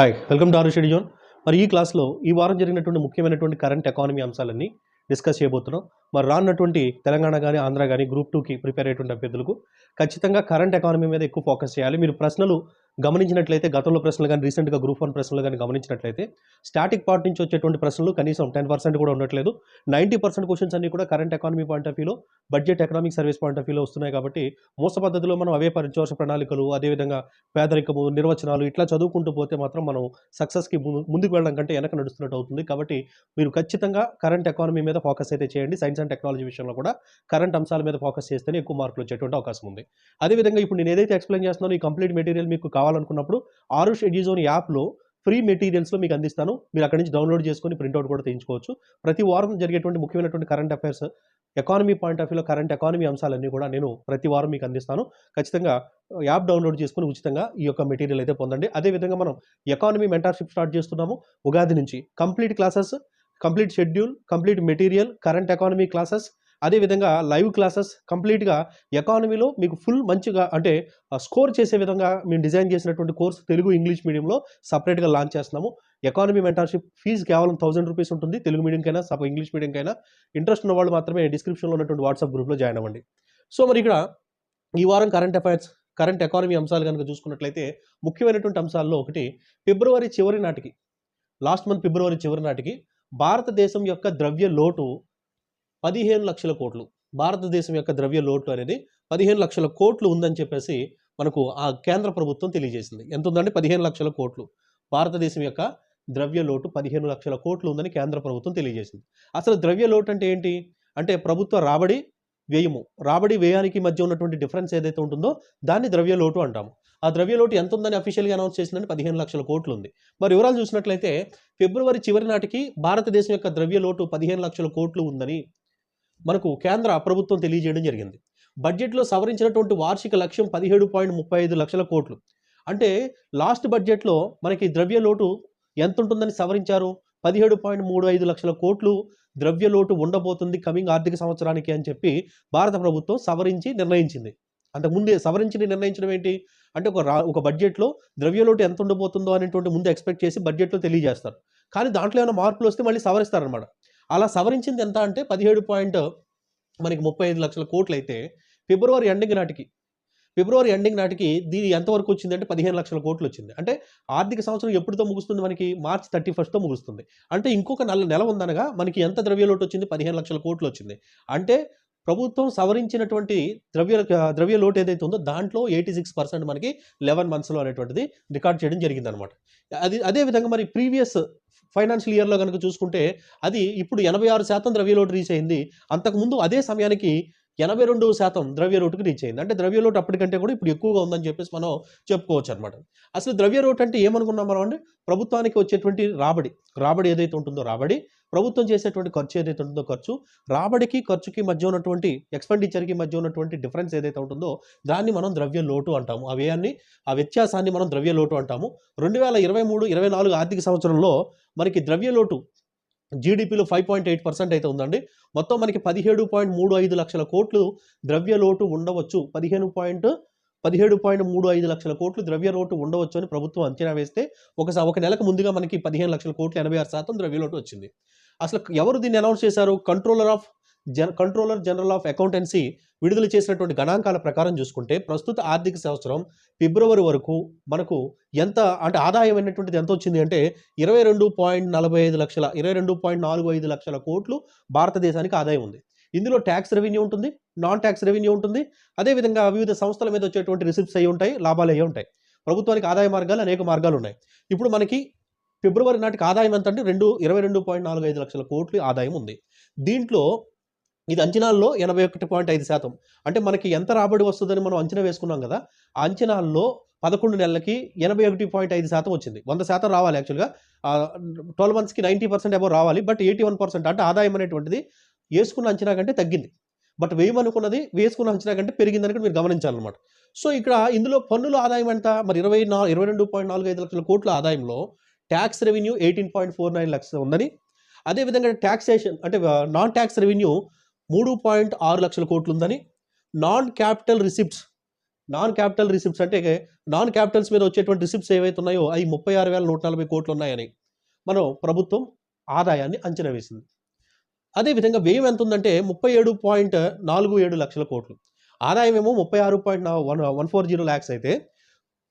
Hi welcome to ఆరు schedule మరి ఈ క్లాస్లో ఈ వారం జరిగినటువంటి ముఖ్యమైనటువంటి కరెంట్ ఎకానమీ అంశాలన్నీ డిస్కస్ చేయబోతున్నాం. మరి రానున్నటువంటి తెలంగాణ కానీ ఆంధ్ర కానీ గ్రూప్ టూకి ప్రిపేర్ అయ్యేటువంటి అభ్యర్థులకు ఖచ్చితంగా కరెంట్ ఎకానమీ మీద ఎక్కువ ఫోకస్ చేయాలి. మీరు ప్రశ్నలు గమనించినట్లయితే గతంలో ప్రశ్నలు కానీ రీసెంట్గా గ్రూప్ వన్ ప్రశ్నలు కానీ గమనించినట్లయితే స్టాటిక్ పార్ట్ నుంచి వచ్చేటువంటి ప్రశ్నలు కనీసం టెన్ పర్సెంట్ కూడా ఉండట్లేదు. నైంటీ పర్సెంట్ క్వశ్చన్స్ అన్ని కూడా కరెంట్ ఎకానమీ పాయింట్ ఆఫ్ వ్యూలో budget economic service point of వ్యూలో వస్తున్నాయి కాబట్టి మోస పద్ధతిలో మనం అవే పరిచోష ప్రణాళికలు అదేవిధంగా పేదరికము నిర్వచనాలు ఇట్లా చదువుకుంటూ పోతే మాత్రం మనం సక్సెస్కి ముందు- ముందుకు వెళ్ళడం కంటే వెనక నడుస్తున్నట్టు అవుతుంది. కాబట్టి మీరు ఖచ్చితంగా కరెంట్ ఎకానమీ మీద ఫోకస్ అయితే చేయండి. సైన్స్ అండ్ టెక్నాలజీ విషయంలో కూడా కరెంట్ అంశాల మీద ఫోకస్ చేస్తేనే ఎక్కువ మార్కులు వచ్చేటువంటి అవకాశం ఉంది. అదేవిధంగా ఇప్పుడు నేను ఏదైతే ఎక్స్ప్లెయిన్ చేస్తున్నానో ఈ కంప్లీట్ మెటీరియల్ మీకు కావాలనుకున్నప్పుడు ఆరుష్ షెడ్యూజోన్ యాప్లో ఫ్రీ మెటీరియల్స్లో మీకు అందిస్తాను. మీరు అక్కడి నుంచి డౌన్లోడ్ చేసుకొని ప్రింట్అవుట్ కూడా తీయించుకోవచ్చు. ప్రతి వారం జరిగేటువంటి ముఖ్యమైనటువంటి current affairs economy point of వ్యూలో కరెంట్ ఎకానమీ అంశాలన్నీ కూడా నేను ప్రతి వారం మీకు అందిస్తాను. ఖచ్చితంగా యాప్ డౌన్లోడ్ చేసుకుని ఉచితంగా ఈ యొక్క మెటీరియల్ అయితే పొందండి. అదేవిధంగా మనం ఎకానమీ మెంటర్షిప్ స్టార్ట్ చేస్తున్నాము. ఉగాది నుంచి complete classes complete schedule complete material current economy classes అదేవిధంగా లైవ్ క్లాసెస్ కంప్లీట్గా ఎకానమీలో మీకు ఫుల్ మంచిగా అంటే స్కోర్ చేసే విధంగా మేము డిజైన్ చేసినటువంటి కోర్స్ తెలుగు ఇంగ్లీష్ మీడియంలో సపరేట్గా లాంచ్ చేస్తున్నాము. ఎకానమీ మెంటర్షిప్ ఫీజు కేవలం థౌసండ్ రూపీస్ ఉంటుంది తెలుగు మీడియంకైనా సప ఇంగ్లీష్ మీడియంకైనా. ఇంట్రెస్ట్ ఉన్న వాళ్ళు మాత్రమే డిస్క్రిప్షన్లో ఉన్నటువంటి వాట్సాప్ గ్రూప్లో జాయిన్ అవ్వండి. సో మరి ఇక్కడ ఈ వారం కరెంట్ అఫైర్స్ కరెంట్ ఎకానమీ అంశాలు కనుక చూసుకున్నట్లయితే ముఖ్యమైనటువంటి అంశాల్లో ఒకటి ఫిబ్రవరి చివరి నాటికి లాస్ట్ మంత్ ఫిబ్రవరి చివరి నాటికి భారతదేశం యొక్క ద్రవ్య లోటు పదిహేను లక్షల కోట్లు. భారతదేశం యొక్క ద్రవ్య లోటు అనేది పదిహేను లక్షల కోట్లు ఉందని చెప్పేసి మనకు ఆ కేంద్ర ప్రభుత్వం తెలియజేసింది. ఎంత ఉందంటే పదిహేను లక్షల కోట్లు. భారతదేశం యొక్క ద్రవ్య లోటు పదిహేను లక్షల కోట్లు ఉందని కేంద్ర ప్రభుత్వం తెలియజేసింది. అసలు ద్రవ్య లోటు అంటే ఏంటి? అంటే ప్రభుత్వ రాబడి వ్యయము. రాబడి వ్యయానికి మధ్య ఉన్నటువంటి డిఫరెన్స్ ఏదైతే ఉంటుందో దాన్ని ద్రవ్య లోటు అంటాము. ఆ ద్రవ్య లోటు ఎంత ఉందని అఫీషియల్గా అనౌన్స్ చేసిందని పదిహేను లక్షల కోట్లు ఉంది మరి వివరాలు చూసినట్లయితే ఫిబ్రవరి చివరి నాటికి భారతదేశం యొక్క ద్రవ్య లోటు పదిహేను లక్షల కోట్లు ఉందని మనకు కేంద్ర ప్రభుత్వం తెలియజేయడం జరిగింది. బడ్జెట్లో సవరించినటువంటి వార్షిక లక్ష్యం పదిహేడు పాయింట్ ముప్పై ఐదు లక్షల కోట్లు. అంటే లాస్ట్ బడ్జెట్లో మనకి ద్రవ్య లోటు ఎంత ఉంటుందని సవరించారు? పదిహేడు పాయింట్ మూడు ఐదు లక్షల కోట్లు ద్రవ్య లోటు ఉండబోతుంది కమింగ్ ఆర్థిక సంవత్సరానికి అని చెప్పి భారత ప్రభుత్వం సవరించి నిర్ణయించింది. అంతకుముందే సవరించి నిర్ణయించడం ఏంటి? అంటే ఒక రా ఒక బడ్జెట్లో ద్రవ్యలోటు ఎంత ఉండబోతుందో అనేటువంటి ముందు ఎక్స్పెక్ట్ చేసి బడ్జెట్లో తెలియజేస్తారు. కానీ దాంట్లో ఏమైనా మార్పులు వస్తే మళ్ళీ సవరిస్తారనమాట అలా సవరించింది ఎంత అంటే పదిహేడు పాయింట్ మనకి ముప్పై ఐదు లక్షల కోట్లు అయితే ఫిబ్రవరి ఎండింగ్ నాటికి ఫిబ్రవరి ఎండింగ్ నాటికి దీని ఎంతవరకు వచ్చింది అంటే పదిహేను లక్షల కోట్లు వచ్చింది. అంటే ఆర్థిక సంవత్సరం ఎప్పుడుతో ముగుస్తుంది మనకి? మార్చ్ థర్టీ ఫస్ట్తో ముగుస్తుంది. అంటే ఇంకొక నెల నెల ఉందనగా మనకి ఎంత ద్రవ్యలోటు వచ్చింది? పదిహేను లక్షల కోట్లు వచ్చింది. అంటే ప్రభుత్వం సవరించినటువంటి ద్రవ్య ద్రవ్య లోటు ఏదైతే ఉందో దాంట్లో ఎయిటీ సిక్స్ పర్సెంట్ మనకి లెవెన్ మంత్స్లో అనేటువంటిది రికార్డ్ చేయడం జరిగిందనమాట అది అదేవిధంగా మరి ప్రీవియస్ ఫైనాన్షియల్ ఇయర్లో కనుక చూసుకుంటే అది ఇప్పుడు ఎనభై ఆరు శాతం ద్రవ్య లోటు రీచ్ అయింది. అంతకుముందు అదే సమయానికి ఎనభై రెండు శాతం ద్రవ్య లోటుకి రీచ్ అయింది. అంటే ద్రవ్య లోటు అప్పటికంటే కూడా ఇప్పుడు ఎక్కువగా ఉందని చెప్పేసి మనం చెప్పుకోవచ్చు అనమాట అసలు ద్రవ్య లోటు అంటే ఏమనుకున్నాం మనం అంటే ప్రభుత్వానికి వచ్చేటువంటి రాబడి. రాబడి ఏదైతే ఉంటుందో రాబడి ప్రభుత్వం చేసేటువంటి ఖర్చు ఏదైతే ఉంటుందో ఖర్చు రాబడికి ఖర్చుకి మధ్య ఉన్నటువంటి ఎక్స్పెండిచర్కి మధ్య ఉన్నటువంటి డిఫరెన్స్ ఏదైతే ఉంటుందో దాన్ని మనం ద్రవ్య లోటు అంటాము. ఆ వ్యయాన్ని ఆ వ్యత్యాసాన్ని మనం ద్రవ్య లోటు అంటాము. రెండు వేల ఇరవై మూడు ఇరవై నాలుగు ఆర్థిక సంవత్సరంలో మనకి ద్రవ్య లోటు జీడిపిలో ఫైవ్ పాయింట్ ఎయిట్ పర్సెంట్ అయితే ఉందండి. మొత్తం మనకి పదిహేడు పాయింట్ మూడు ఐదు లక్షల కోట్లు ద్రవ్య లోటు ఉండవచ్చు. పదిహేను పాయింట్ పదిహేడు పాయింట్ మూడు ఐదు లక్షల కోట్లు ద్రవ్య లోటు ఉండవచ్చు అని ప్రభుత్వం అంచనా వేస్తే ఒక ఒక నెలకు ముందుగా మనకి పదిహేను లక్షల కోట్లు ఎనభై ఆరు శాతం ద్రవ్య లోటు వచ్చింది. అసలు ఎవరు దీన్ని అనౌన్స్ చేశారు? Controller of gen controller general of accountancy విడుదల చేసినటువంటి గణాంకాల ప్రకారం చూసుకుంటే ప్రస్తుత ఆర్థిక సంవత్సరం ఫిబ్రవరి వరకు మనకు ఎంత అంటే ఆదాయం అయినటువంటిది ఎంత వచ్చింది అంటే ఇరవై రెండు పాయింట్ నలభై ఐదు లక్షల ఇరవై రెండు పాయింట్ నాలుగు ఐదు లక్షల కోట్లు భారతదేశానికి ఆదాయం ఉంది. ఇందులో ట్యాక్స్ రెవెన్యూ ఉంటుంది నాన్ ట్యాక్స్ రెవెన్యూ ఉంటుంది అదేవిధంగా వివిధ సంస్థల మీద వచ్చేటువంటి రిసిప్ట్స్ అయ్యి ఉంటాయి లాభాలు అయ్యి ఉంటాయి. ప్రభుత్వానికి ఆదాయ మార్గాలు అనేక మార్గాలు ఉన్నాయి. ఇప్పుడు మనకి ఫిబ్రవరి నాటికి ఆదాయం ఎంత అంటే రెండు ఇరవై రెండు పాయింట్ నాలుగు ఐదు లక్షల కోట్లు ఆదాయం ఉంది. దీంట్లో ఇది అంచనాల్లో ఎనభై ఒకటి పాయింట్ ఐదు శాతం. అంటే మనకి ఎంత రాబడి వస్తుందని మనం అంచనా వేసుకున్నాం కదా ఆ అంచనాల్లో పదకొండు నెలలకి ఎనభై ఒకటి పాయింట్ ఐదు శాతం వచ్చింది. వంద శాతం రావాలి యాక్చువల్గా. ట్వెల్వ్ మంత్స్కి నైంటీ పర్సెంట్ అబౌవ్ రావాలి బట్ ఎయిటీ వన్ పర్సెంట్ అంటే ఆదాయం అనేటువంటిది వేసుకున్న అంచనా కంటే తగ్గింది. బట్ వేయమనుకున్నది వేసుకున్న అంచనా కంటే పెరిగిందని కూడా మీరు గమనించాలన్నమాట. సో ఇక్కడ ఇందులో పన్నుల ఆదాయం ఎంత? మరి ఇరవై నా ఇరవై రెండు పాయింట్ నాలుగు ఐదు లక్షల కోట్ల ఆదాయంలో tax revenue eighteen point four nine లక్షలు ఉందని. అదేవిధంగా ట్యాక్సేషన్ అంటే నాన్ ట్యాక్స్ రెవెన్యూ మూడు పాయింట్ ఆరు లక్షల కోట్లు ఉందని non capital receipts non capital receipts అంటే నాన్ క్యాపిటల్స్ మీద వచ్చేటువంటి రిసిప్ట్స్ ఏవైతే ఉన్నాయో అవి ముప్పై ఆరు వేల నూట నలభై కోట్లు ఉన్నాయని మనం ప్రభుత్వం ఆదాయాన్ని అంచనా వేసింది. అదేవిధంగా వ్యయం ఎంత ఉందంటే ముప్పై ఏడు పాయింట్ నాలుగు ఏడు లక్షల కోట్లు. ఆదాయం ఏమో ముప్పై ఆరు point one one four zero lakhs అయితే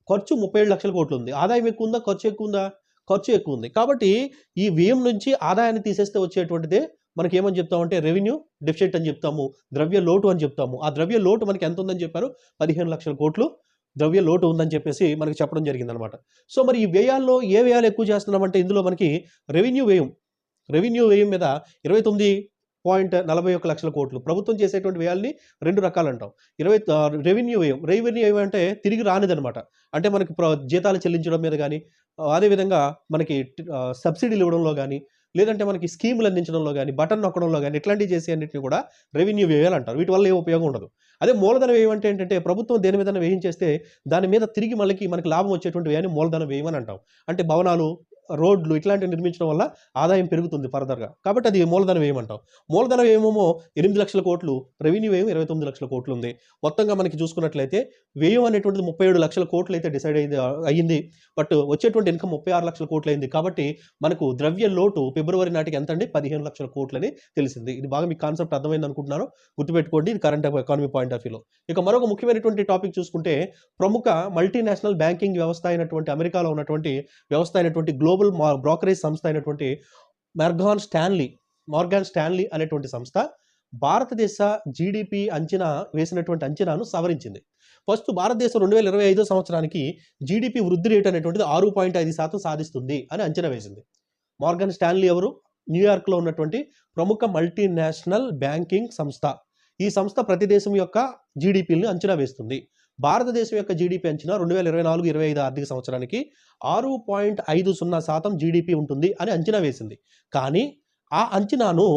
ఖర్చు ముప్పై ఏడు లక్షల కోట్లు ఉంది ఆదాయం ఎక్కువ ఉందా ఖర్చు ఎక్కువ ఉందా ఖర్చు ఎక్కువ ఉంది కాబట్టి ఈ వ్యయం నుంచి ఆదాయాన్ని తీసేస్తే వచ్చేటువంటిదే మనకి ఏమని చెప్తామంటే రెవెన్యూ డెఫిసిట్ అని చెప్తాము ద్రవ్య లోటు అని చెప్తాము. ఆ ద్రవ్య లోటు మనకి ఎంత ఉందని చెప్పారు? పదిహేను లక్షల కోట్లు ద్రవ్య లోటు ఉందని చెప్పేసి మనకి చెప్పడం జరిగిందనమాట సో మరి ఈ వ్యయాల్లో ఏ వ్యయాలు ఎక్కువ చేస్తున్నామంటే ఇందులో మనకి రెవెన్యూ వ్యయం. రెవెన్యూ వ్యయం మీద ఇరవై తొమ్మిది పాయింట్ నలభై ఒక్క లక్షల కోట్లు. ప్రభుత్వం చేసేటువంటి వ్యయాల్ని రెండు రకాలు అంటాం ఇరవై రెవెన్యూ వ్యయం. రెవెన్యూ వ్యయం అంటే తిరిగి రానిదనమాట అంటే మనకి ప్ర- జీతాలు చెల్లించడం మీద కానీ అదేవిధంగా మనకి సబ్సిడీలు ఇవ్వడంలో కానీ లేదంటే మనకి స్కీములు అందించడంలో కానీ బటన్ నొక్కడంలో కానీ ఇట్లాంటివి చేసే అన్నింటిని కూడా రెవెన్యూ వ్యయాలు అంటారు వీటి వల్ల ఏ ఉపయోగం ఉండదు. అదే మూలధన వ్యయం అంటే ఏంటంటే ప్రభుత్వం దేని మీద వ్యయం చేస్తే దాని మీద తిరిగి మళ్ళీ మనకి లాభం వచ్చేటువంటి వ్యయాన్ని మూలధన వ్యయం అని అంటాం. అంటే భవనాలు రోడ్లు ఇట్లాంటివి నిర్మించడం వల్ల ఆదాయం పెరుగుతుంది ఫర్దర్గా. కాబట్టి అది మూలధన వ్యయం అంటాం మూలధన వ్యయమేమో ఎనిమిది లక్షల కోట్లు రెవెన్యూ వ్యయం ఇరవై తొమ్మిది లక్షల కోట్లు ఉంది. మొత్తంగా మనకి చూసుకున్నట్లయితే వ్యయం అనేటువంటిది ముప్పై ఏడు లక్షల కోట్లు అయితే డిసైడ్ అయింది అయ్యింది. బట్ వచ్చేటువంటి ఇన్కమ్ ముప్పై ఆరు లక్షల కోట్లు అయింది కాబట్టి మనకు ద్రవ్య లోటు ఫిబ్రవరి నాటికి ఎంత అండి? పదిహేను లక్షల కోట్లని తెలిసింది. ఇది బాగా మీకు కాన్సెప్ట్ అర్థమైంది అనుకుంటున్నాను. గుర్తుపెట్టుకోండి ఇది కరెంట్ ఎకానమీ పాయింట్ ఆఫ్ వ్యూలో. ఇక మరొక ముఖ్యమైనటువంటి టాపిక్ చూసుకుంటే ప్రముఖ మల్టీనేషనల్ బ్యాంకింగ్ వ్యవస్థ అయినటువంటి అమెరికాలో ఉన్నటువంటి వ్యవస్థ అయినటువంటి గ్లోబల్ బ్రోకరేజ్ సంస్థ అయినటువంటి మెర్గాన్ స్టాన్లీ మార్గాన్ స్టాన్లీ అనేటువంటి సంస్థ భారతదేశ జీడిపి అంచనా వేసినటువంటి అంచనాను సవరించింది. ఫస్ట్ భారతదేశం రెండు వేల ఇరవై ఐదో సంవత్సరానికి జీడిపి వృద్ధి రేటు అనేటువంటిది ఆరు పాయింట్ ఐదు శాతం సాధిస్తుంది అని అంచనా వేసింది. మార్గన్ స్టాన్లీ ఎవరు? న్యూయార్క్లో ఉన్నటువంటి ప్రముఖ మల్టీనేషనల్ బ్యాంకింగ్ సంస్థ. ఈ సంస్థ ప్రతి దేశం యొక్క జీడిపిని అంచనా వేస్తుంది. భారతదేశం యొక్క జీడిపి అంచనా రెండు వేల ఇరవై నాలుగు ఇరవై ఐదు ఆర్థిక సంవత్సరానికి ఆరు పాయింట్ ఐదు సున్నా శాతం జీడిపి ఉంటుంది అని అంచనా వేసింది. కానీ ఆ అంచనాను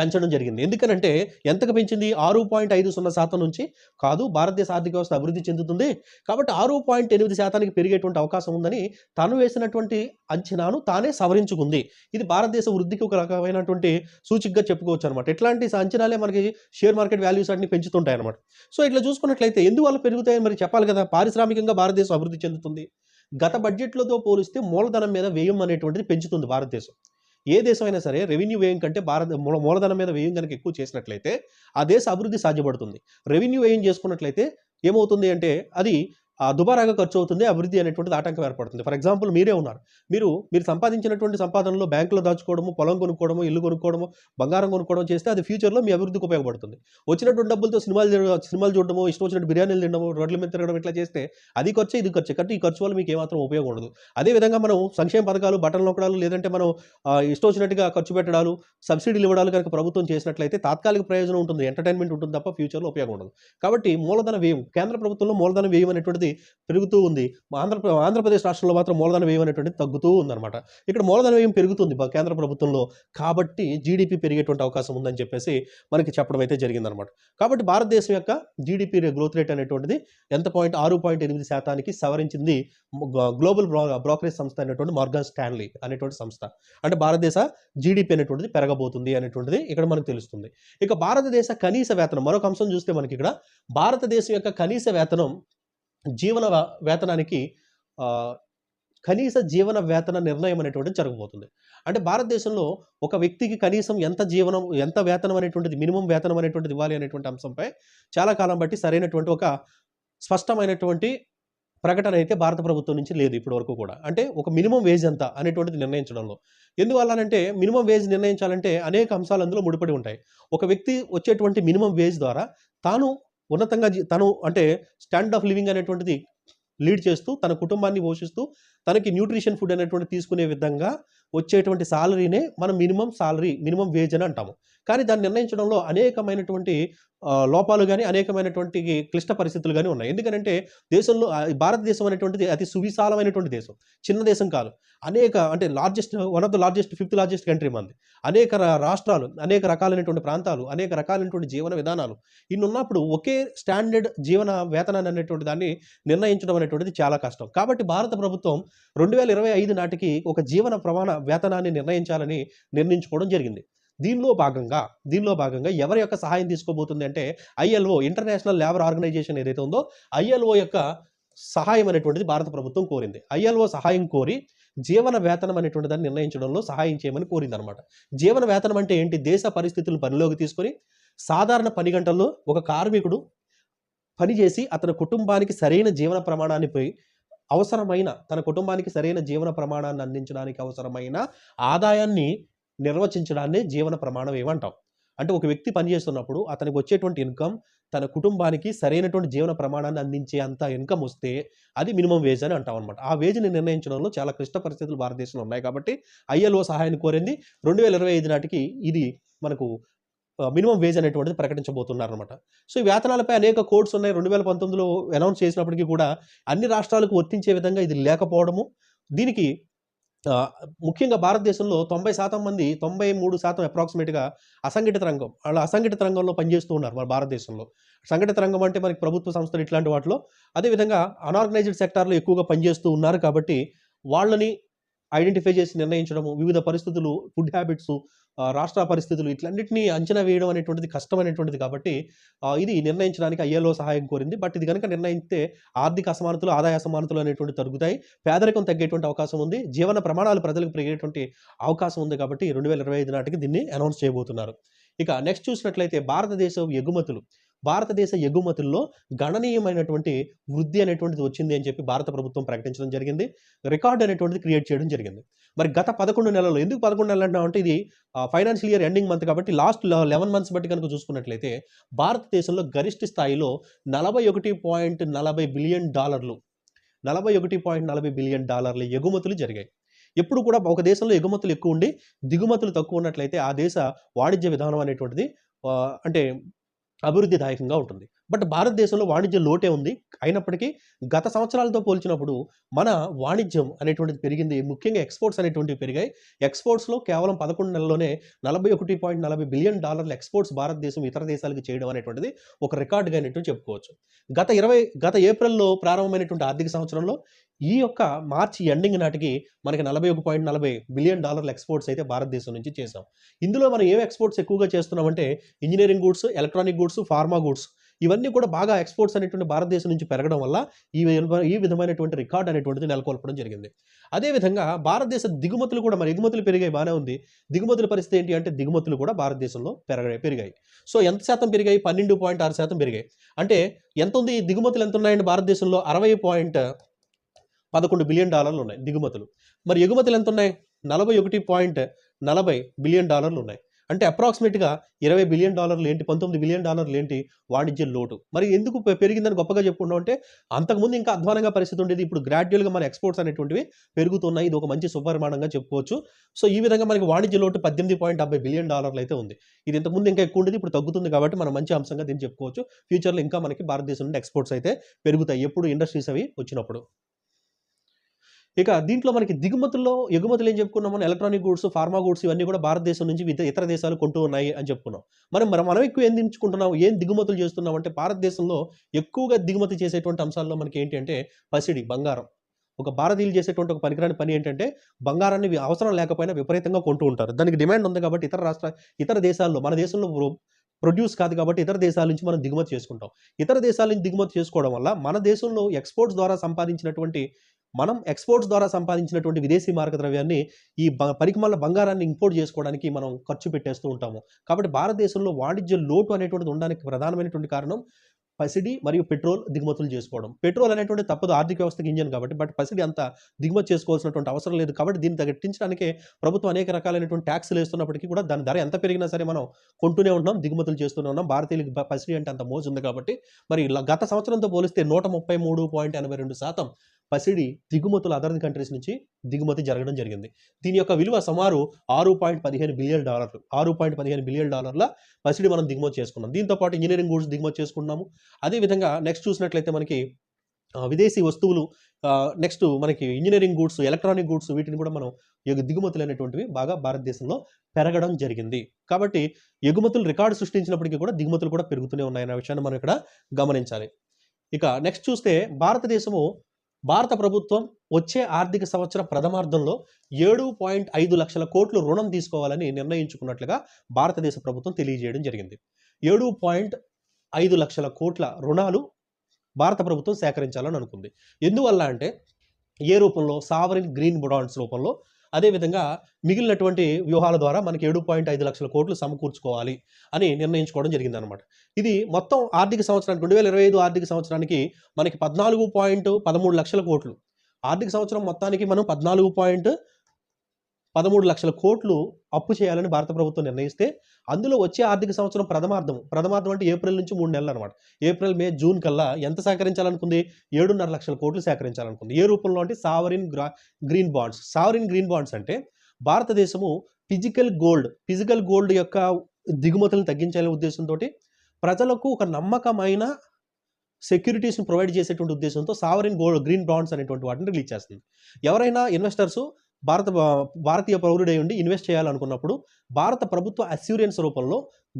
పెంచడం జరిగింది. ఎందుకనంటే ఎంతకు పెంచింది? ఆరు పాయింట్ ఐదు సున్నా శాతం నుంచి కాదు భారతదేశ ఆర్థిక వ్యవస్థ అభివృద్ధి చెందుతుంది. కాబట్టి ఆరు పాయింట్ ఎనిమిది శాతానికి పెరిగేటువంటి అవకాశం ఉందని తను వేసినటువంటి అంచనాను తానే సవరించుకుంది. ఇది భారతదేశ వృద్ధికి ఒక రకమైనటువంటి సూచికగా చెప్పుకోవచ్చు అనమాట ఇట్లాంటి అంచనాలే మనకి షేర్ మార్కెట్ వాల్యూస్ అన్ని పెంచుతుంటాయి అనమాట సో ఇట్లా చూసుకున్నట్లయితే ఎందువల్ల పెరుగుతాయని మరి చెప్పాలి కదా? పారిశ్రామికంగా భారతదేశం అభివృద్ధి చెందుతుంది. గత బడ్జెట్లతో పోలిస్తే మూలధనం మీద వ్యయం అనేటువంటిది పెంచుతుంది భారతదేశం. ఏ దేశం అయినా సరే రెవెన్యూ వ్యయం కంటే భారత మూల- మూలధనం మీద వ్యయం కనుక ఎక్కువ చేసినట్లయితే ఆ దేశ అభివృద్ధి సాధ్యపడుతుంది. రెవెన్యూ వ్యయం చేసుకున్నట్లయితే ఏమవుతుంది అంటే అది దుబారాగా ఖర్చు అవుతుంది అభివృద్ధి అనేటువంటిది ఆటంకం ఏర్పడుతుంది. ఫర్ ఎగ్జాంపుల్ మీరే ఉన్నారు. మీరు మీరు సంపాదించినటువంటి సంపాదనలో బ్యాంకులో దాచుకోవడము పొలం కొనుక్కోవడము ఇల్లు కొనుక్కోవడము బంగారం కొనుక్కోవడం చేస్తే అది ఫ్యూచర్లో మీ అభివృద్ధికి ఉపయోగపడుతుంది. వచ్చినటువంటి డబ్బులతో సినిమాలు సినిమాలు చూడడము ఇష్టం వచ్చినట్టు బిర్యానీలు తినడము రోడ్ల మీద తిరగడం ఇట్లా చేస్తే అది ఖర్చు ఇది ఖర్చు. కాబట్టి ఈ ఖర్చు వల్ల మీకు ఏమాత్రం ఉపయోగం ఉండదు. అదేవిధంగా మనం సంక్షేమ పథకాలు బటన్ నొక్కడాలు లేదంటే మనం ఇష్టం వచ్చినట్టుగా ఖర్చు పెట్టడాలు సబ్సిడీలు ఇవ్వడాలు కనుక ప్రభుత్వం చేసినట్లయితే తాత్కాలిక ప్రయోజనం ఉంటుంది ఎంటర్టైన్మెంట్ ఉంటుంది తప్ప ఫ్యూచర్లో ఉపయోగం ఉండదు. కాబట్టి మూలధన వ్యయం కేంద్ర ప్రభుత్వంలో మూలధన వ్యయం అనేటువంటిది పెరుగుతూ ఉంది. ఆంధ్ర ఆంధ్రప్రదేశ్ రాష్ట్రంలో మాత్రం మూలధన వ్యయం అనేటువంటిది తగ్గుతూ ఉందన్నమాట. ఇక్కడ మూలధన వ్యయం పెరుగుతుంది కేంద్ర ప్రభుత్వంలో. కాబట్టి జీడిపి పెరిగేటువంటి అవకాశం ఉందని చెప్పేసి మనకి చెప్పడం అయితే జరిగిందనమాట కాబట్టి భారతదేశం యొక్క జీడిపి గ్రోత్ రేట్ అనేటువంటిది ఎంత? పాయింట్ ఆరు పాయింట్ ఎనిమిది శాతానికి సవరించింది గ్లోబల్ బ్రో బ్రోకరేజ్ సంస్థ అనేటువంటి మార్గన్ స్టాన్లీ అనేటువంటి సంస్థ. అంటే భారతదేశ జీడిపి అనేటువంటిది పెరగబోతుంది అనేటువంటిది ఇక్కడ మనకు తెలుస్తుంది. ఇక భారతదేశ కనీస వేతనం మరొక అంశం చూస్తే మనకి ఇక్కడ భారతదేశం యొక్క కనీస వేతనం జీవన వేతనానికి కనీస జీవన వేతన నిర్ణయం అనేటువంటిది జరగబోతుంది. అంటే భారతదేశంలో ఒక వ్యక్తికి కనీసం ఎంత జీవనం ఎంత వేతనం అనేటువంటిది మినిమం వేతనం అనేటువంటిది ఇవ్వాలి అనేటువంటి అంశంపై చాలా కాలం బట్టి సరైనటువంటి ఒక స్పష్టమైనటువంటి ప్రకటన అయితే భారత ప్రభుత్వం నుంచి లేదు ఇప్పటి వరకు కూడా. అంటే ఒక మినిమం వేజ్ ఎంత అనేటువంటిది నిర్ణయించడంలో. ఎందువల్లనంటే మినిమం వేజ్ నిర్ణయించాలంటే అనేక అంశాలు అందులో ముడిపడి ఉంటాయి. ఒక వ్యక్తి వచ్చేటువంటి మినిమం వేజ్ ద్వారా తాను ఉన్నతంగా తను అంటే స్టాండ్ ఆఫ్ లివింగ్ అనేటువంటిది లీడ్ చేస్తూ తన కుటుంబాన్ని పోషిస్తూ తనకి న్యూట్రిషన్ ఫుడ్ అనేటువంటి తీసుకునే విధంగా వచ్చేటువంటి సాలరీనే మనం మినిమం సాలరీ మినిమం వేజ్ అని అంటాము. కానీ దాన్ని నిర్ణయించడంలో అనేకమైనటువంటి లోపాలు కానీ అనేకమైనటువంటి క్లిష్ట పరిస్థితులు కానీ ఉన్నాయి. ఎందుకంటే దేశంలో భారతదేశం అనేటువంటిది అతి సువిశాలమైనటువంటి దేశం. చిన్న దేశం కాదు. అనేక అంటే largest one of the largest fifth largest country మంది. అనేక రాష్ట్రాలు అనేక రకాలైనటువంటి ప్రాంతాలు అనేక రకాలైనటువంటి జీవన విధానాలు ఇన్ని ఉన్నప్పుడు ఒకే స్టాండర్డ్ జీవన వేతనాన్ని అనేటువంటి దాన్ని నిర్ణయించడం అనేటువంటిది చాలా కష్టం. కాబట్టి భారత ప్రభుత్వం రెండు వేల ఇరవై ఐదు నాటికి ఒక జీవన ప్రమాణ వేతనాన్ని నిర్ణయించాలని నిర్ణయించుకోవడం జరిగింది. దీనిలో భాగంగా దీనిలో భాగంగా ఎవరి యొక్క సహాయం తీసుకోబోతుంది అంటే ఐఎల్ఓ ఇంటర్నేషనల్ లేబర్ ఆర్గనైజేషన్ ఏదైతే ఉందో ఐఎల్ఓ యొక్క సహాయం అనేటువంటిది భారత ప్రభుత్వం కోరింది. ఐఎల్ఓ సహాయం కోరి జీవన వేతనం అనేటువంటి దాన్ని నిర్ణయించడంలో సహాయం చేయమని కోరింది అనమాట జీవన వేతనం అంటే ఏంటి? దేశ పరిస్థితులను పనిలోకి తీసుకొని సాధారణ పని గంటల్లో ఒక కార్మికుడు పనిచేసి అతని కుటుంబానికి సరైన జీవన ప్రమాణాన్ని పోయి అవసరమైన తన కుటుంబానికి సరైన జీవన ప్రమాణాన్ని అందించడానికి అవసరమైన ఆదాయాన్ని నిర్వచించడాన్ని జీవన ప్రమాణం ఏమంటాం. అంటే ఒక వ్యక్తి పనిచేస్తున్నప్పుడు అతనికి వచ్చేటువంటి ఇన్కమ్ తన కుటుంబానికి సరైనటువంటి జీవన ప్రమాణాన్ని అందించే అంత ఇన్కమ్ వస్తే అది మినిమం వేజ్ అని అంటాం అనమాట ఆ వేజ్ని నిర్ణయించడంలో చాలా క్లిష్ట పరిస్థితులు భారతదేశంలో ఉన్నాయి కాబట్టి ఐఎల్ఓ సహాయాన్ని కోరింది. రెండు వేల ఇరవై ఐదు నాటికి ఇది మనకు మినిమం వేజ్ అనేటువంటిది ప్రకటించబోతున్నారు అనమాట సో ఈ వేతనాలపై అనేక కోడ్స్ ఉన్నాయి. రెండు వేల పంతొమ్మిదిలో అనౌన్స్ చేసినప్పటికీ కూడా అన్ని రాష్ట్రాలకు వర్తించే విధంగా ఇది లేకపోవడము. దీనికి ముఖ్యంగా భారతదేశంలో తొంభై శాతం మంది తొంభై మూడు శాతం అప్రాక్సిమేట్గా అసంఘటిత రంగం అలా అసంఘటిత రంగంలో పనిచేస్తూ ఉన్నారు మన భారతదేశంలో. సంఘటిత రంగం అంటే మనకి ప్రభుత్వ సంస్థలు ఇట్లాంటి వాటిలో అదేవిధంగా అనార్గనైజ్డ్ సెక్టార్లో ఎక్కువగా పనిచేస్తూ ఉన్నారు కాబట్టి వాళ్ళని ఐడెంటిఫై చేసి నిర్ణయించడము వివిధ పరిస్థితులు ఫుడ్ హ్యాబిట్స్ రాష్ట్ర పరిస్థితులు ఇట్లన్నింటినీ అంచనా వేయడం అనేటువంటిది కష్టమైనటువంటిది కాబట్టి ఇది నిర్ణయించడానికి ఐఎల్ఓ సహాయం కోరింది. బట్ ఇది కనుక నిర్ణయిస్తే ఆర్థిక అసమానతలు ఆదాయ అసమానతలు అనేటువంటి తగ్గుతాయి. పేదరికం తగ్గేటువంటి అవకాశం ఉంది. జీవన ప్రమాణాలు ప్రజలకు పెరిగేటువంటి అవకాశం ఉంది కాబట్టి రెండు వేల ఇరవై ఐదు నాటికి దీన్ని అనౌన్స్ చేయబోతున్నారు. ఇక నెక్స్ట్ చూసినట్లయితే భారతదేశం ఎగుమతులు. భారతదేశ ఎగుమతుల్లో గణనీయమైనటువంటి వృద్ధి అనేటువంటిది వచ్చింది అని చెప్పి భారత ప్రభుత్వం ప్రకటించడం జరిగింది. రికార్డ్ అనేటువంటిది క్రియేట్ చేయడం జరిగింది. మరి గత పదకొండు నెలలు ఎందుకు పదకొండు నెలలు అంటామంటే ఇది ఫైనాన్షియల్ ఇయర్ ఎండింగ్ మంత్ కాబట్టి లాస్ట్ లెవెన్ మంత్స్ బట్టి కనుక చూసుకున్నట్లయితే భారతదేశంలో గరిష్ట స్థాయిలో నలభై ఒకటి పాయింట్ నలభై బిలియన్ డాలర్లు నలభై ఒకటి పాయింట్ నలభై బిలియన్ డాలర్ల ఎగుమతులు జరిగాయి. ఎప్పుడు కూడా ఒక దేశంలో ఎగుమతులు ఎక్కువ ఉండి దిగుమతులు తక్కువ ఉన్నట్లయితే ఆ దేశ వాణిజ్య విధానం అనేటువంటిది అంటే అభివృద్ధిదాయకంగా ఉంటుంది. బట్ భారతదేశంలో వాణిజ్యం లోటే ఉంది. అయినప్పటికీ గత సంవత్సరాలతో పోల్చినప్పుడు మన వాణిజ్యం అనేటువంటిది పెరిగింది. ముఖ్యంగా ఎక్స్పోర్ట్స్ అనేటువంటివి పెరిగాయి. ఎక్స్పోర్ట్స్లో కేవలం పదకొండు నెలల్లోనే నలభై ఒకటి పాయింట్ నలభై బిలియన్ డాలర్ల ఎక్స్పోర్ట్స్ భారతదేశం ఇతర దేశాలకు చేయడం అనేటువంటిది ఒక రికార్డుగా అనేటువంటి చెప్పుకోవచ్చు. గత ఇరవై గత ఏప్రిల్లో ప్రారంభమైనటువంటి ఆర్థిక సంవత్సరంలో ఈ యొక్క మార్చి ఎండింగ్ నాటికి మనకి నలభై ఒక పాయింట్ నలభై బిలియన్ డాలర్ల ఎక్స్పోర్ట్స్ అయితే భారతదేశం నుంచి చేసాం ఇందులో మనం ఏం ఎక్స్పోర్ట్స్ ఎక్కువగా చేస్తున్నామంటే engineering goods electronic goods pharma goods. ఇవన్నీ కూడా బాగా ఎక్స్పోర్ట్స్ అనేటువంటి భారతదేశం నుంచి పెరగడం వల్ల ఈ ఈ విధమైనటువంటి రికార్డ్ అనేటువంటిది నెలకొల్పడం జరిగింది. అదేవిధంగా భారతదేశ దిగుమతులు కూడా మరి ఎగుమతులు పెరిగాయి బాగానే ఉంది. దిగుమతుల పరిస్థితి ఏంటి అంటే దిగుమతులు కూడా భారతదేశంలో పెరగాయి పెరిగాయి. సో ఎంత శాతం పెరిగాయి? పన్నెండు పాయింట్ ఆరు శాతం పెరిగాయి. అంటే ఎంత ఉంది? దిగుమతులు ఎంత ఉన్నాయండి భారతదేశంలో? అరవై పాయింట్ పదకొండు బిలియన్ డాలర్లు ఉన్నాయి దిగుమతులు. మరి ఎగుమతులు ఎంత ఉన్నాయి? నలభై ఒకటి పాయింట్ నలభై బిలియన్ డాలర్లు ఉన్నాయి. అంటే అప్రాక్సిమేట్గా ఇరవై బిలియన్ డాలర్లు ఏంటి పంతొమ్మిది బిలియన్ డాలర్లు ఏంటి వాణిజ్య లోటు. మరి ఎందుకు పె- పెరిగిందని గొప్పగా చెప్పుకుంటాం అంటే అంతకుముందు ఇంకా అధ్వానంగా పరిస్థితి ఉండేది. ఇప్పుడు గ్రాడ్యువల్గా మన ఎక్స్పోర్ట్స్ అనేటువంటివి పెరుగుతున్నాయి. ఇది ఒక మంచి సుపరిమాణంగా చెప్పుకోవచ్చు. సో ఈ విధంగా మనకి వాణిజ్య లోటు పద్దెనిమిది పాయింట్ డెబ్బై బిలియన్ డాలర్లు అయితే ఉంది. ఇది ఇంతకుముందు ఇంకా ఎక్కువ ఉండేది. ఇప్పుడు తగ్గుతుంది కాబట్టి మనం మంచి అంశంగా దీన్ని చెప్పుకోవచ్చు. ఫ్యూచర్లో ఇంకా మనకి భారతదేశం నుండి ఎక్స్పోర్ట్స్ అయితే పెరుగుతాయి. ఎప్పుడు ఇండస్ట్రీస్ అవి వచ్చినప్పుడు. ఇక దీంట్లో మనకి దిగుమతుల్లో ఎగుమతులు ఏం చెప్పుకున్నాం మనం? ఎలక్ట్రానిక్ గూడ్స్ ఫార్మా గూడ్స్ ఇవన్నీ కూడా భారతదేశం నుంచి ఇతర దేశాలు కొంటూ ఉన్నాయి అని చెప్పుకున్నాం. మనం మనం మనం ఎక్కువ ఏం దించుకుంటున్నాం? ఏం దిగుమతులు చేస్తున్నాం అంటే భారతదేశంలో ఎక్కువగా దిగుమతి చేసేటువంటి అంశాల్లో మనకి ఏంటి అంటే పసిడి బంగారం. ఒక భారతీయులు చేసేటువంటి ఒక పనికిరాని పని ఏంటంటే బంగారాన్ని అవసరం లేకపోయినా విపరీతంగా కొంటూ ఉంటారు. దానికి డిమాండ్ ఉంది కాబట్టి ఇతర రాష్ట్ర ఇతర దేశాల్లో మన దేశంలో ప్రొ- ప్రొడ్యూస్ కాదు కాబట్టి ఇతర దేశాల నుంచి మనం దిగుమతి చేసుకుంటాం. ఇతర దేశాల నుంచి దిగుమతి చేసుకోవడం వల్ల మన దేశంలో ఎక్స్పోర్ట్స్ ద్వారా సంపాదించినటువంటి మనం ఎక్స్పోర్ట్స్ ద్వారా సంపాదించినటువంటి విదేశీ మార్గ ద్రవ్యాన్ని ఈ బ పరికమాల బంగారాన్ని ఇంపోర్ట్ చేసుకోవడానికి మనం ఖర్చు పెట్టేస్తూ ఉంటాము. కాబట్టి భారతదేశంలో వాణిజ్య లోటు అనేటువంటిది ఉండడానికి ప్రధానమైనటువంటి కారణం పసిడి మరియు పెట్రోల్ దిగుమతులు చేసుకోవడం. పెట్రోల్ అనేటువంటి తప్పదు ఆర్థిక వ్యవస్థకి ఇంజన్ కాబట్టి బట్ పసిడి అంత దిగుమతి చేసుకోవాల్సినటువంటి అవసరం లేదు. కాబట్టి దీన్ని తగ్గించడానికే ప్రభుత్వం అనేక రకాలైనటువంటి ట్యాక్స్లు వేస్తున్నప్పటికీ కూడా దాని ధర ఎంత పెరిగినా సరే మనం కొంటూనే ఉన్నాం దిగుమతులు చేస్తూనే ఉన్నాం. భారతీయులకు పసిడి అంటే అంత మోజు ఉంది కాబట్టి మరి గత సంవత్సరంతో పోలిస్తే నూట ముప్పై మూడు పాయింట్ ఎనభై రెండు శాతం పసిడి దిగుమతులు అదర్ కంట్రీస్ నుంచి దిగుమతి జరగడం జరిగింది. దీని యొక్క విలువ సుమారు ఆరు పాయింట్ పదిహేను బిలియన్ డాలర్లు. ఆరు పాయింట్ పదిహేను బిలియన్ డాలర్ల పసిడి మనం దిగుమతి చేసుకున్నాం. దీంతో పాటు ఇంజనీరింగ్ గూడ్స్ దిగుమతి చేసుకున్నాము. అదేవిధంగా నెక్స్ట్ చూసినట్లయితే మనకి విదేశీ వస్తువులు నెక్స్ట్ మనకి ఇంజనీరింగ్ గూడ్స్ ఎలక్ట్రానిక్ గూడ్స్ వీటిని కూడా మనం దిగుమతులు అనేటువంటివి బాగా భారతదేశంలో పెరగడం జరిగింది. కాబట్టి ఎగుమతులు రికార్డు సృష్టించినప్పటికీ కూడా దిగుమతులు కూడా పెరుగుతూనే ఉన్నాయన్న విషయాన్ని మనం ఇక్కడ గమనించాలి. ఇక నెక్స్ట్ చూస్తే భారతదేశము భారత ప్రభుత్వం వచ్చే ఆర్థిక సంవత్సర ప్రథమార్థంలో ఏడు పాయింట్ ఐదు లక్షల కోట్లు రుణం తీసుకోవాలని నిర్ణయించుకున్నట్లుగా భారతదేశ ప్రభుత్వం తెలియజేయడం జరిగింది. ఏడు పాయింట్ ఐదు లక్షల కోట్ల రుణాలు భారత ప్రభుత్వం సేకరించాలని అనుకుంది. ఎందువల్ల అంటే ఏ రూపంలో? సావరిన్ గ్రీన్ బాండ్స్ రూపంలో అదేవిధంగా మిగిలినటువంటి వ్యూహాల ద్వారా మనకి ఏడు పాయింట్ ఐదు లక్షల కోట్లు సమకూర్చుకోవాలి అని నిర్ణయించుకోవడం జరిగిందనమాట ఇది మొత్తం ఆర్థిక సంవత్సరానికి రెండు వేల ఇరవై ఐదు ఆర్థిక సంవత్సరానికి మనకి పద్నాలుగు పాయింట్ పదమూడు లక్షల కోట్లు. ఆర్థిక సంవత్సరం మొత్తానికి మనం పద్నాలుగు పాయింట్ పదమూడు లక్షల కోట్లు అప్పు చేయాలని భారత ప్రభుత్వం నిర్ణయిస్తే అందులో వచ్చే ఆర్థిక సంవత్సరం ప్రథమార్థం. ప్రథమార్థం అంటే ఏప్రిల్ నుంచి మూడు నెలలు అనమాట ఏప్రిల్ మే జూన్ కల్లా ఎంత సేకరించాలనుకుంది? ఏడున్నర లక్షల కోట్లు సేకరించాలనుకుంది. ఏ రూపంలో అంటే సావరిన్ గ్రా green bonds. Sovereign green bonds అంటే భారతదేశము ఫిజికల్ గోల్డ్ ఫిజికల్ గోల్డ్ యొక్క దిగుమతులను తగ్గించాలనే ఉద్దేశంతో ప్రజలకు ఒక నమ్మకమైన సెక్యూరిటీస్ని ప్రొవైడ్ చేసేటువంటి ఉద్దేశంతో సావరిన్ గోల్డ్ గ్రీన్ బాండ్స్ అనేటువంటి వాటిని రిలీజ్ చేస్తుంది. ఎవరైనా ఇన్వెస్టర్స్ భారత భారతీయ పౌరుడై ఉండి ఇన్వెస్ట్ చేయాలనుకున్నప్పుడు భారత ప్రభుత్వ అస్యూరెన్స్ రూపంలో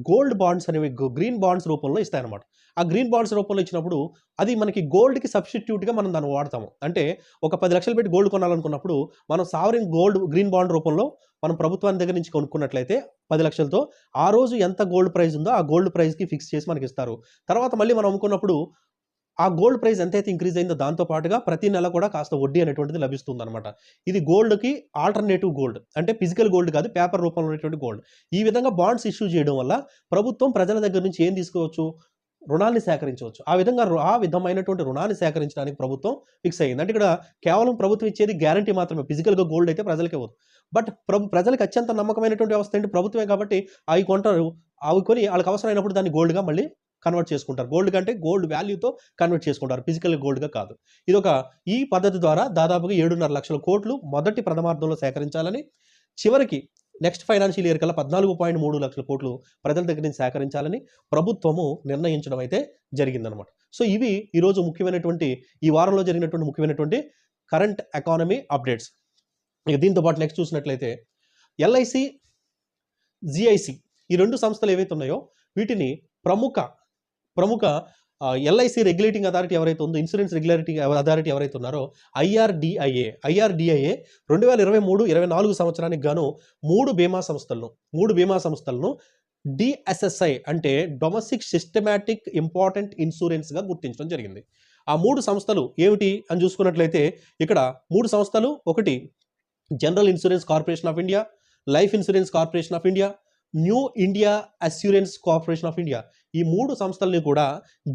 గోల్డ్ బాండ్స్ అనేవి గ్రీన్ బాండ్స్ రూపంలో ఇస్తాయన్నమాట. ఆ గ్రీన్ బాండ్స్ రూపంలో ఇచ్చినప్పుడు అది మనకి గోల్డ్కి సబ్స్టిట్యూట్గా మనం దాన్ని వాడతాము. అంటే ఒక పది లక్షలు పెట్టి గోల్డ్ కొనాలనుకున్నప్పుడు మనం సావరిన్ గోల్డ్ గ్రీన్ బాండ్ రూపంలో మనం ప్రభుత్వాన్ని దగ్గర నుంచి కొనుక్కున్నట్లయితే పది లక్షలతో ఆ రోజు ఎంత గోల్డ్ ప్రైస్ ఉందో ఆ గోల్డ్ ప్రైస్కి ఫిక్స్ చేసి మనకి ఇస్తారు తర్వాత మళ్ళీ మనం అమ్ముకున్నప్పుడు ఆ గోల్డ్ ప్రైస్ ఎంతైతే ఇంక్రీజ్ అయిందో దాంతో పాటుగా ప్రతి నెల కూడా కాస్త వడ్డీ అనేటువంటిది లభిస్తుంది అనమాట ఇది గోల్డ్కి ఆల్టర్నేటివ్ గోల్డ్ అంటే ఫిజికల్ గోల్డ్ కాదు పేపర్ రూపంలో ఉన్నటువంటి గోల్డ్ ఈ విధంగా బాండ్స్ ఇష్యూ చేయడం వల్ల ప్రభుత్వం ప్రజల దగ్గర నుంచి ఏం తీసుకోవచ్చు? రుణాన్ని సేకరించవచ్చు. ఆ విధంగా ఆ విధమైనటువంటి రుణాన్ని సేకరించడానికి ప్రభుత్వం ఫిక్స్ అయ్యింది. అంటే ఇక్కడ కేవలం ప్రభుత్వం ఇచ్చేది గ్యారంటీ మాత్రమే. ఫిజికల్గా గోల్డ్ అయితే ప్రజలకే ఇవ్వదు. బట్ ప్రభు ప్రజలకు అత్యంత నమ్మకమైనటువంటి వ్యవస్థ ఏంటి? ప్రభుత్వమే కాబట్టి అవి కొంటారు. అవి కొని వాళ్ళకి అవసరమైనప్పుడు దాన్ని గోల్డ్గా మళ్ళీ కన్వర్ట్ చేసుకుంటారు. గోల్డ్ కంటే గోల్డ్ వాల్యూతో కన్వర్ట్ చేసుకుంటారు. ఫిజికల్ గోల్డ్గా కాదు. ఇది ఒక ఈ పద్ధతి ద్వారా దాదాపుగా ఏడున్నర లక్షల కోట్లు మొదటి ప్రథమార్థంలో సేకరించాలని చివరికి నెక్స్ట్ ఫైనాన్షియల్ ఇయర్ కల్లా పద్నాలుగు పాయింట్ మూడు లక్షల కోట్లు ప్రజల దగ్గర నుంచి సేకరించాలని ప్రభుత్వము నిర్ణయించడం అయితే జరిగిందనమాట. సో ఇవి ఈరోజు ముఖ్యమైనటువంటి ఈ వారంలో జరిగినటువంటి ముఖ్యమైనటువంటి కరెంట్ ఎకానమీ అప్డేట్స్ ఇక దీంతో పాటు నెక్స్ట్ చూసినట్లయితే ఎల్ఐసి జిఐసి ఈ రెండు సంస్థలు ఏవైతే ఉన్నాయో వీటిని ప్రముఖ ప్రముఖ ఎల్ఐసి రెగ్యులేటింగ్ అథారిటీ ఎవరైతే ఉందో ఇన్సూరెన్స్ రెగ్యులేటింగ్ అథారిటీ ఎవరైతే ఉన్నారో ఐఆర్డిఐఏ ఐఆర్డిఐఏ రెండు వేల ఇరవై మూడు ఇరవై నాలుగు సంవత్సరానికి గాను మూడు బీమా సంస్థలను మూడు బీమా సంస్థలను డిఎస్ఎస్ఐ అంటే డొమెస్టిక్ సిస్టమాటిక్ ఇంపార్టెంట్ ఇన్సూరెన్స్గా గుర్తించడం జరిగింది. ఆ మూడు సంస్థలు ఏమిటి అని చూసుకున్నట్లయితే ఇక్కడ మూడు సంస్థలు ఒకటి general insurance corporation of India life insurance corporation of India new India assurance corporation of India. ఈ మూడు సంస్థల్ని కూడా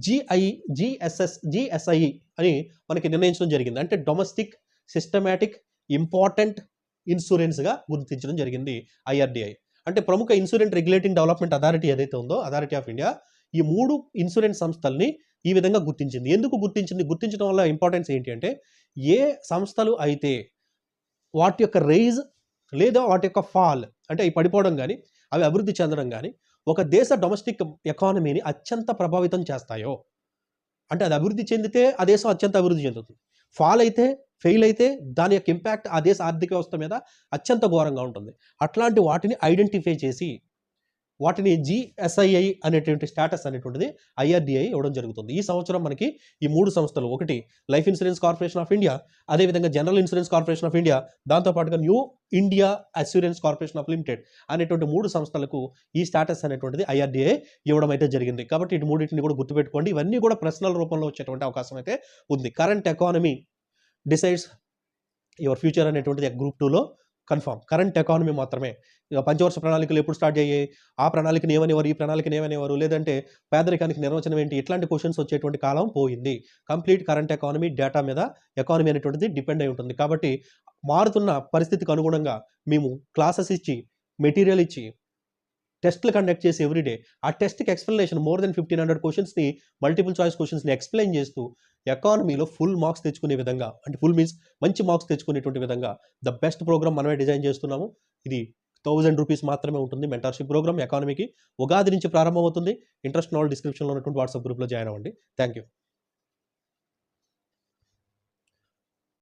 జిఐ జిఎస్ఎస్ జిఎస్ఐ అని మనకి నిర్ణయించడం జరిగింది. అంటే డొమెస్టిక్ సిస్టమాటిక్ ఇంపార్టెంట్ ఇన్సూరెన్స్గా గుర్తించడం జరిగింది ఐఆర్డిఐ అంటే ప్రముఖ ఇన్సూరెన్స్ రెగ్యులేటింగ్ డెవలప్మెంట్ అథారిటీ ఏదైతే ఉందో అథారిటీ ఆఫ్ ఇండియా ఈ మూడు ఇన్సూరెన్స్ సంస్థల్ని ఈ విధంగా గుర్తించింది. ఎందుకు గుర్తించింది? గుర్తించడం వల్ల ఇంపార్టెన్స్ ఏంటి అంటే ఏ సంస్థలు అయితే వాటి యొక్క రైజ్ లేదా వాటి యొక్క ఫాల్ అంటే అవి పడిపోవడం కానీ అవి అభివృద్ధి చెందడం కానీ ఒక దేశ డొమెస్టిక్ ఎకానమీని అత్యంత ప్రభావితం చేస్తాయో. అంటే అది అభివృద్ధి చెందితే ఆ దేశం అత్యంత అభివృద్ధి చెందుతుంది. ఫాల్ అయితే ఫెయిల్ అయితే దాని యొక్క ఇంపాక్ట్ ఆ దేశ ఆర్థిక వ్యవస్థ మీద అత్యంత ఘోరంగా ఉంటుంది. అట్లాంటి వాటిని ఐడెంటిఫై చేసి వాటిని జిఎస్ఐఐ అనేటువంటి స్టేటస్ అనేటువంటిది ఐఆర్డిఐ ఇవ్వడం జరుగుతుంది. ఈ సంవత్సరం మనకి ఈ మూడు సంస్థలు ఒకటి life insurance corporation of India అదేవిధంగా general insurance corporation of India దాంతోపాటుగా new India assurance corporation of limited అనేటువంటి మూడు సంస్థలకు ఈ స్టేటస్ అనేటువంటిది ఐఆర్డిఐ ఇవ్వడం అయితే జరిగింది. కాబట్టి ఇటు మూడింటిని కూడా గుర్తుపెట్టుకోండి. ఇవన్నీ కూడా ప్రశ్నల రూపంలో వచ్చేటువంటి అవకాశం అయితే ఉంది. Current economy decides your future అనేటువంటిది గ్రూప్ టూలో కన్ఫామ్. కరెంట్ ఎకానమీ మాత్రమే. ఇక పంచవర్ష ప్రణాళికలు ఎప్పుడు స్టార్ట్ అయ్యాయి? ఆ ప్రణాళికను ఏమనేవారు? ఈ ప్రణాళికను ఏమనేవారు? లేదంటే పేదరికానికి నిర్వచనం ఏంటి? ఇట్లాంటి క్వశ్చన్స్ వచ్చేటువంటి కాలం పోయింది. కంప్లీట్ కరెంట్ ఎకానమీ డేటా మీద ఎకానమీ అనేటువంటిది డిపెండ్ అయి ఉంటుంది. కాబట్టి మారుతున్న పరిస్థితికి అనుగుణంగా మేము క్లాసెస్ ఇచ్చి మెటీరియల్ ఇచ్చి టెస్ట్లు కండక్ట్ చేసి ఎవ్రీడే ఆ టెస్ట్కి explanation more than fifteen hundred క్వశ్చన్స్ని మల్టిపుల్ చాయిస్ క్వశ్చన్స్ని ఎక్స్ప్లెయిన్ చేస్తూ ఎకానమీలో ఫుల్ మార్క్స్ తెచ్చుకునే విధంగా అంటే ఫుల్ మీన్స్ మంచి మార్క్స్ తెచ్చుకునేటువంటి విధంగా ద బెస్ట్ ప్రోగ్రామ్ మనమే డిజైన్ చేస్తున్నాము. ఇది థౌజండ్ రూపీస్ మాత్రమే ఉంటుంది మెంటర్షిప్ ప్రోగ్రామ్ ఎకానమీకి ఉగాది నుంచి ప్రారంభమవుతుంది. ఇంట్రెస్ట్ నాల్ డిస్క్రిప్షన్లో ఉన్నటువంటి వాట్సాప్ గ్రూప్లో జాయిన్ అవ్వండి. Thank you